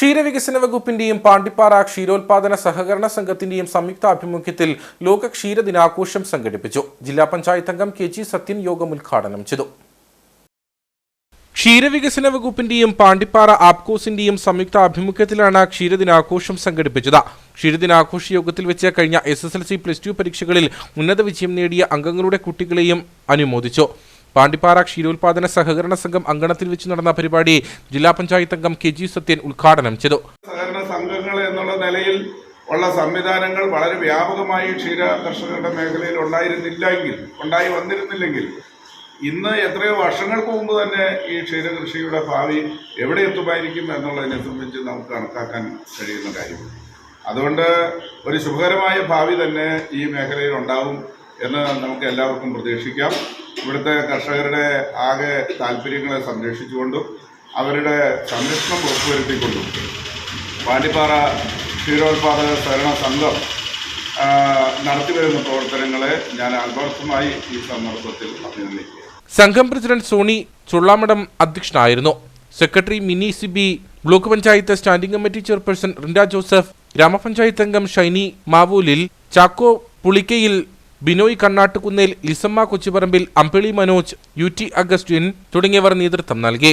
ക്ഷീരവികസന വകുപ്പിന്റെയും പാണ്ടിപ്പാറ ക്ഷീരോത്പാദന സഹകരണ സംഘത്തിന്റെയും സംയുക്ത ആഭിമുഖ്യത്തിൽ ലോക ക്ഷീര ദിനാഘോഷം സംഘടിപ്പിച്ചു. ജില്ലാ പഞ്ചായത്ത് അംഗം കെ ജി സത്യൻ യോഗം ഉദ്ഘാടനം ചെയ്തു. ക്ഷീരവികസന വകുപ്പിന്റെയും പാണ്ടിപ്പാറ ആപ്കോസിന്റെയും സംയുക്ത ആഭിമുഖ്യത്തിലാണ് ക്ഷീരദിനാഘോഷം സംഘടിപ്പിച്ചത്. ക്ഷീരദിനാഘോഷ യോഗത്തിൽ വെച്ച് കഴിഞ്ഞ S S L C plus two പരീക്ഷകളിൽ ഉന്നത വിജയം നേടിയ അംഗങ്ങളുടെ കുട്ടികളെയും അനുമോദിച്ചു. പാണ്ടിപ്പാറ ക്ഷീരോത്പാദന സഹകരണ സംഘം അങ്കണത്തിൽ വെച്ച് നടന്ന പരിപാടി ജില്ലാ പഞ്ചായത്ത് അംഗം കെ ജി സത്യൻ ഉദ്ഘാടനം ചെയ്തു. സഹകരണ സംഘങ്ങൾ എന്നുള്ള നിലയിൽ ഉള്ള സംവിധാനങ്ങൾ വളരെ വ്യാപകമായി ക്ഷീര കർഷകരുടെ മേഖലയിൽ ഉണ്ടായിരുന്നില്ലെങ്കിൽ ഉണ്ടായി വന്നിരുന്നില്ലെങ്കിൽ ഇന്ന് എത്രയോ വർഷങ്ങൾക്ക് മുമ്പ് തന്നെ ഈ ക്ഷീര കൃഷിയുടെ ഭാവി എവിടെ എത്തുമായിരിക്കും എന്നുള്ളതിനെ സംബന്ധിച്ച് നമുക്ക് കണക്കാക്കാൻ കഴിയുന്ന കാര്യം അതുകൊണ്ട് ഒരു ശുഭകരമായ ഭാവി തന്നെ ഈ മേഖലയിൽ ഉണ്ടാവും. എന്ന് നമുക്ക് എല്ലാവർക്കും പ്രതീക്ഷിക്കാം. ഇവിടുത്തെ കർഷകരുടെ ആകെ താല്പര്യങ്ങളെ സംരക്ഷിച്ചുകൊണ്ടും അവരുടെ സംരക്ഷണം ഉറപ്പുവരുത്തിക്കൊണ്ടും പാണ്ടിപ്പാറ ക്ഷീരോത്പാദക സഹകരണ സംഘം നടത്തിവരുന്ന പ്രവർത്തനങ്ങളെ ഞാൻ ആത്മാർത്ഥമായി ഈ സന്ദർഭത്തിൽ അഭിനന്ദിക്കുക സംഘം പ്രസിഡന്റ് സോണി ചുള്ളാമഠം അധ്യക്ഷനായിരുന്നു. Secretary Mini Sibi block panchayat standing committee chairperson Rinda Joseph ഗ്രാമപഞ്ചായത്ത് അംഗം Shiny Mavoolil Chacko Pulikkayil Binoy Kannattukunnel Lissamma Kochuparambil Ambili Manoj U T Augustine തുടങ്ങിയവർ നേതൃത്വം നൽകി.